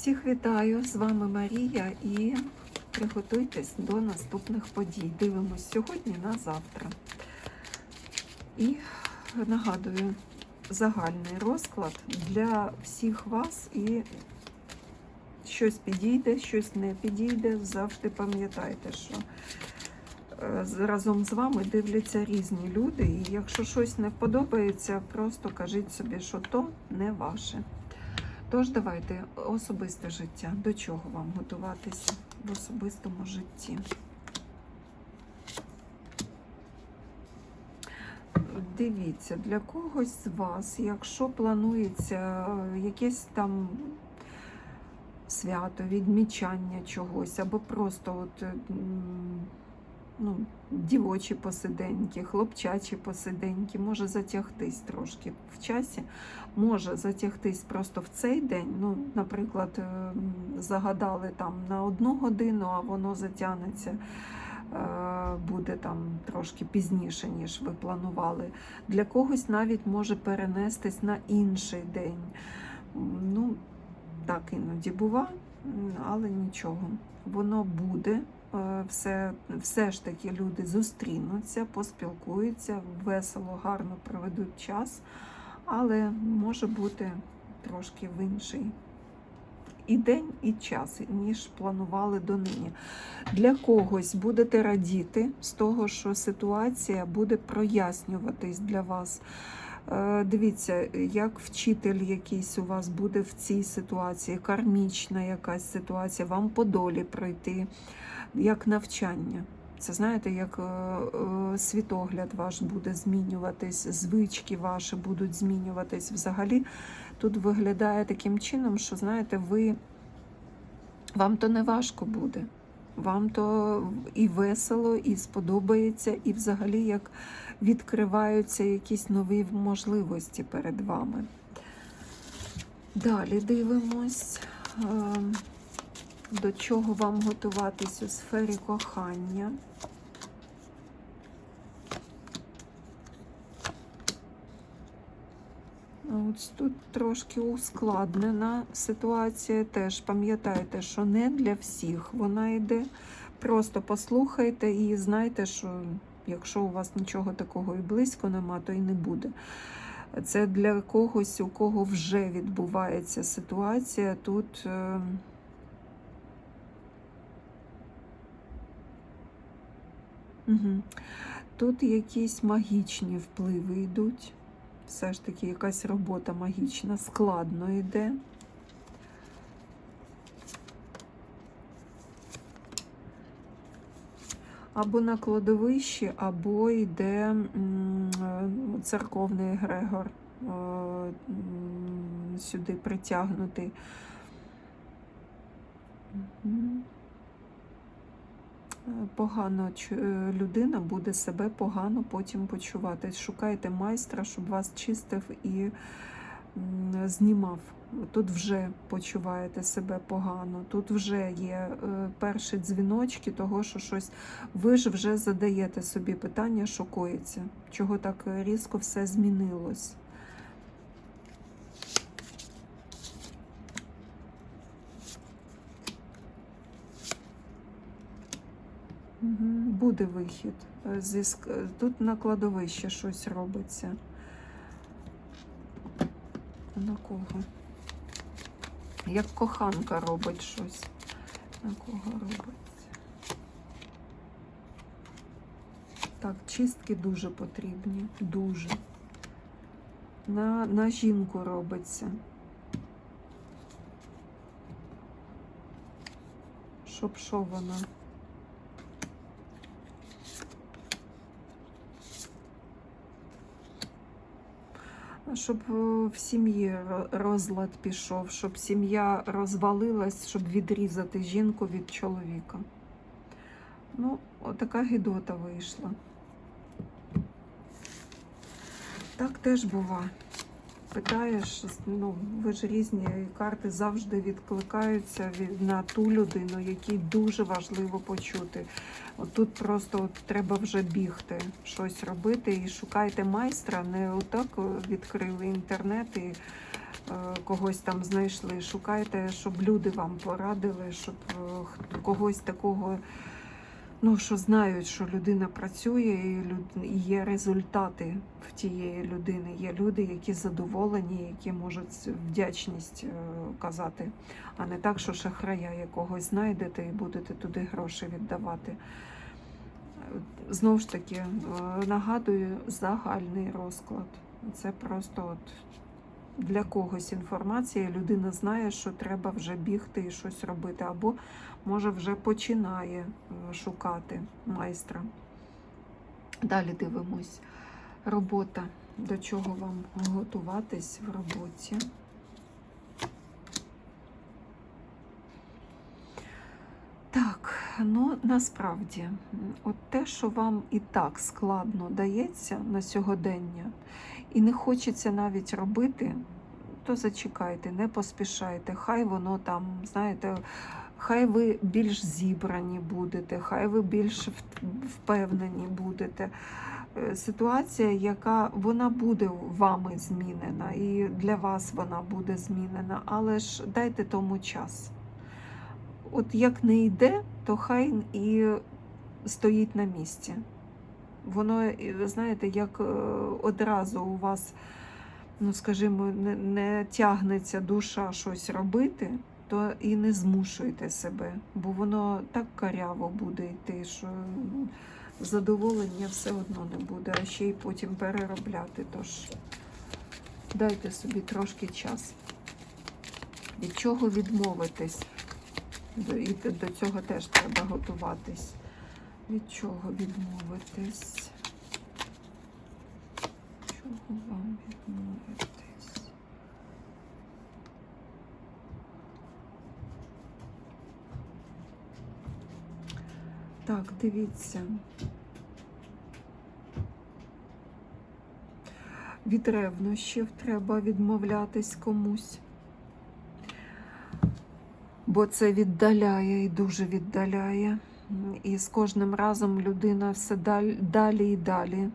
Всіх вітаю! З вами Марія і приготуйтесь до наступних подій. Дивимось сьогодні на завтра. І нагадую, загальний розклад для всіх вас і щось підійде, щось не підійде. Завжди пам'ятайте, що е, разом з вами дивляться різні люди, і якщо щось не подобається, просто кажіть собі, що то не ваше. Тож давайте особисте життя. До чого вам готуватися в особистому житті? Дивіться, для когось з вас, якщо планується е, якесь там свято, відмічання чогось, або просто от, ну, дівочі посиденьки, хлопчачі посиденьки, може затягтись трошки в часі, може затягтись просто в цей день. Ну, наприклад, е, загадали там на одну годину, а воно затягнеться. е, Буде там трошки пізніше, ніж ви планували. Для когось навіть може перенестись на інший день. Ну, так іноді бува, але нічого. Воно буде. Е, Все, все ж таки люди зустрінуться, поспілкуються, весело, гарно проведуть час, але може бути трошки в інший і день, і час, ніж планували донині. Для когось будете радіти з того, що ситуація буде прояснюватись для вас. Е, Дивіться, як вчитель якийсь у вас буде в цій ситуації, кармічна якась ситуація, вам по долі пройти, як навчання. Це знаєте, як е, е, світогляд ваш буде змінюватись, звички ваші будуть змінюватись. Взагалі тут виглядає таким чином, що знаєте, ви вам то не важко буде. Вам то і весело, і сподобається, і взагалі як відкриваються якісь нові можливості перед вами. Далі дивимось, е, до чого вам готуватись у сфері кохання. Ось тут трошки ускладнена ситуація. Теж пам'ятайте, що не для всіх вона йде. Просто послухайте і знайте, що якщо у вас нічого такого і близько нема, то і не буде. Це для когось, у кого вже відбувається ситуація. Тут Угу. Тут якісь магічні впливи йдуть. Все ж таки якась робота магічна, складно йде. Або на кладовищі, або йде е, церковний егрегор е, сюди притягнутий. Погано е, людина буде себе погано потім почувати. Шукайте майстра, щоб вас чистив і знімав. Тут вже почуваєте себе погано, тут вже є е, перші дзвіночки того, що щось ви ж вже задаєте собі питання, що коїться, чого так різко все змінилось. Буде вихід. Е, ск- Тут на кладовище щось робиться. На кого? Як коханка робить щось. На кого робиться? Так, чистки дуже потрібні. Дуже. На, на жінку робиться. Щоб що вона? Щоб е, в сім'ї розлад пішов, щоб сім'я розвалилась, щоб відрізати жінку від чоловіка. Ну, отака гідота вийшла. Так теж бува. Питаєш, ну ви ж різні карти завжди відкликаються від, на ту людину, якій дуже важливо почути. От тут просто от треба вже бігти, щось робити і шукайте майстра, не отак відкрили інтернет і е, когось там знайшли. Шукайте, щоб люди вам порадили, щоб е, когось такого, ну, що знають, що людина працює, і є результати в тієї людини. Є люди, які задоволені, які можуть вдячність е, казати, а не так, що шахрая якогось знайдете і будете туди гроші віддавати. Знову ж таки, е, нагадую загальний розклад. Це просто от для когось інформація. Людина знає, що треба вже бігти і щось робити, або може вже починає е, шукати майстра. Далі дивимось. Робота. До чого вам готуватись в роботі? Так, ну насправді, от те, що вам і так складно дається на сьогодення, і не хочеться навіть робити, то зачекайте, не поспішайте. Хай воно там, знаєте, хай ви більш зібрані будете, хай ви більш впевнені будете. Е, Ситуація, яка вона буде вами змінена, і для вас вона буде змінена, але ж дайте тому час. От як не йде, то хай і стоїть на місці. Воно, ви знаєте, як е, одразу у вас, ну скажімо, не, не тягнеться душа щось робити, то і не змушуйте себе, бо воно так каряво буде йти, що ну, задоволення все одно не буде, а ще й потім переробляти. Тож дайте собі трошки час. Від чого відмовитись? І до цього теж треба готуватись. Від чого відмовитись? Чого вам відмовитись? Так, дивіться. Від ревнощів треба відмовлятись комусь. Бо це віддаляє і дуже віддаляє. І з кожним разом людина все далі, далі і далі.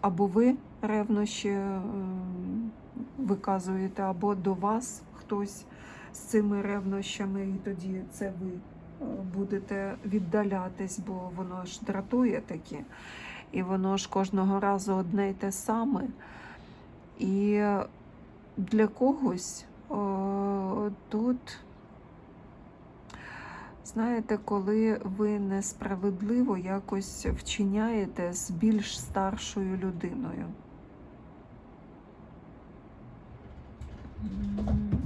Або ви ревнощі ем, виказуєте, або до вас хтось з цими ревнощами, і тоді це ви е, будете віддалятись, бо воно ж дратує таке. І воно ж кожного разу одне й те саме. І для когось о, тут. Знаєте, коли ви несправедливо якось вчиняєте з більш старшою людиною.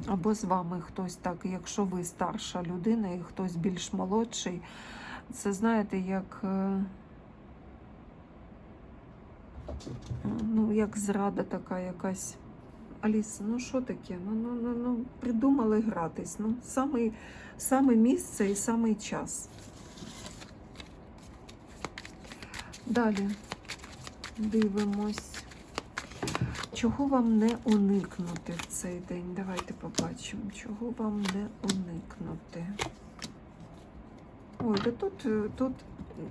Або з вами хтось так, якщо ви старша людина і хтось більш молодший, це знаєте, як, е, ну, як зрада така якась. Аліса, ну що таке? Ну, ну, ну, ну, придумали гратись. Ну, самий, саме місце і самий час. Далі дивимось. Чого вам не уникнути в цей день? Давайте побачимо, чого вам не уникнути. Ой, да тут, тут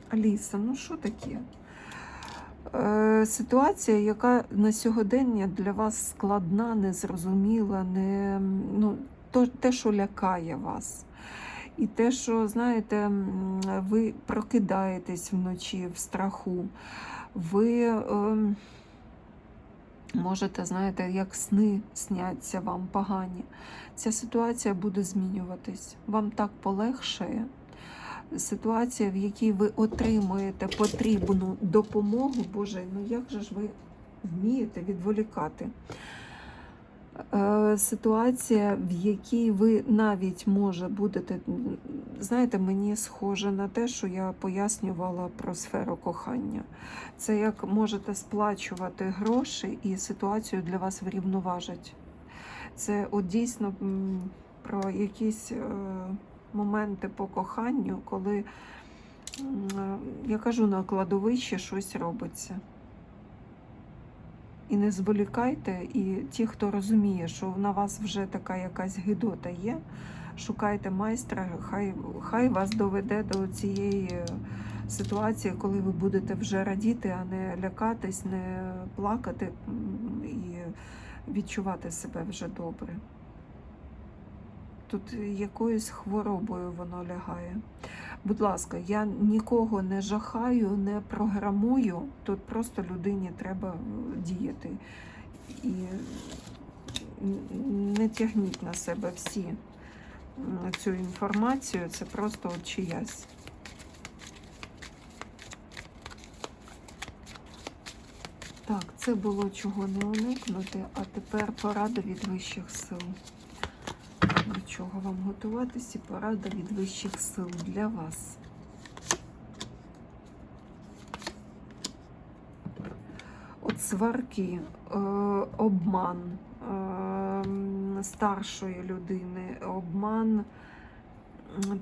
Аліса, ну що таке? Е, Ситуація, яка на сьогодення для вас складна, незрозуміла, не, ну, то, те, що лякає вас. І те, що, знаєте, ви прокидаєтесь вночі в страху, ви ем, можете, знаєте, як сни сняться вам погані. Ця ситуація буде змінюватись. Вам так полегшає. Ситуація, в якій ви отримуєте потрібну допомогу, Боже, ну як же ж ви вмієте відволікати? Е, Ситуація, в якій ви навіть може будете, знаєте, мені схоже на те, що я пояснювала про сферу кохання. Це як можете сплачувати гроші і ситуацію для вас врівноважить. Це от дійсно про якісь е, моменти по коханню, коли я кажу на кладовищі щось робиться. І не зволікайте, і ті, хто розуміє, що на вас вже така якась гидота є, шукайте майстра, хай, хай вас доведе до цієї е, ситуації, коли ви будете вже радіти, а не лякатись, не плакати і відчувати себе вже добре. Тут якоюсь хворобою воно лягає. Будь ласка, я нікого не жахаю, не програмую. Тут просто людині треба е, діяти. І не тягніть на себе всі цю інформацію, це просто от чиясь. Так, це було чого не уникнути, а тепер порада від вищих сил. До чого вам готуватись і порада від вищих сил для вас. От сварки, е, обман е, старшої людини, обман.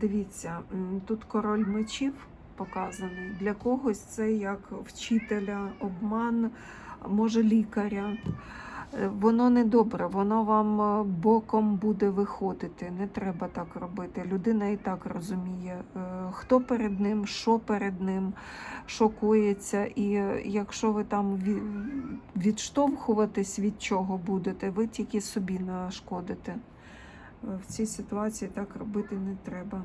Дивіться, тут король мечів показаний. Для когось це як вчителя, обман, може лікаря. Е, Воно не добре, воно вам е, боком буде виходити. Не треба так робити. Людина і так розуміє, е, хто перед ним, що перед ним, що коїться. І якщо ви там відштовхуватись від чого будете, ви тільки собі нашкодите. В цій ситуації так робити не треба.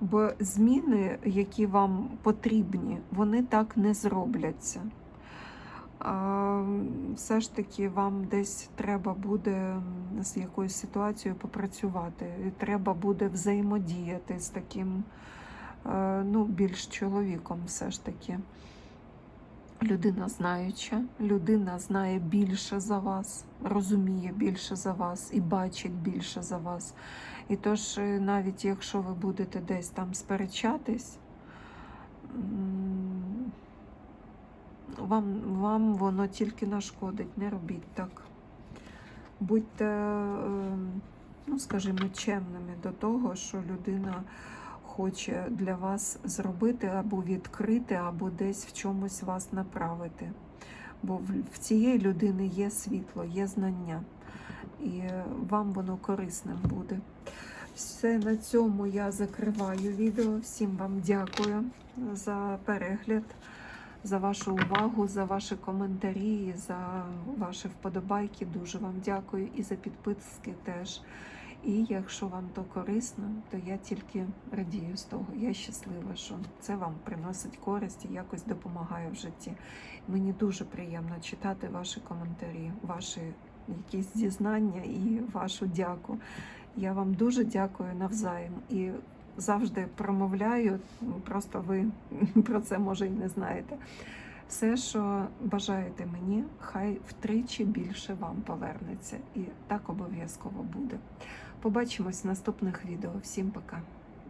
Бо зміни, які вам потрібні, вони так не зробляться. Все ж таки вам десь треба буде з якоюсь ситуацією попрацювати. І треба буде взаємодіяти з таким е, ну, більш чоловіком, все ж таки. Людина знаюча, людина знає більше за вас, розуміє більше за вас і бачить більше за вас. І тож, е, навіть якщо ви будете десь там сперечатись, вам, вам воно тільки нашкодить, не робіть так. Будьте, е, ну, скажімо, чемними до того, що людина хоче для вас зробити або відкрити, або десь в чомусь вас направити. Бо в, цієї людини є світло, є знання, і вам воно корисним буде. Все на цьому я закриваю відео. Всім вам дякую за перегляд, за вашу увагу, за ваші коментарі, за ваші вподобайки. Дуже вам дякую і за підписки теж. І якщо вам то корисно, то я тільки радію з того. Я щаслива, що це вам приносить користь і якось допомагає в житті. Мені дуже приємно читати ваші коментарі, ваші якісь зізнання і вашу дяку. Я вам дуже дякую навзаєм і завжди промовляю. Просто ви про це може і не знаєте. Все, що бажаєте мені, хай втричі більше вам повернеться. І так обов'язково буде. Побачимось в наступних відео. Всім пока!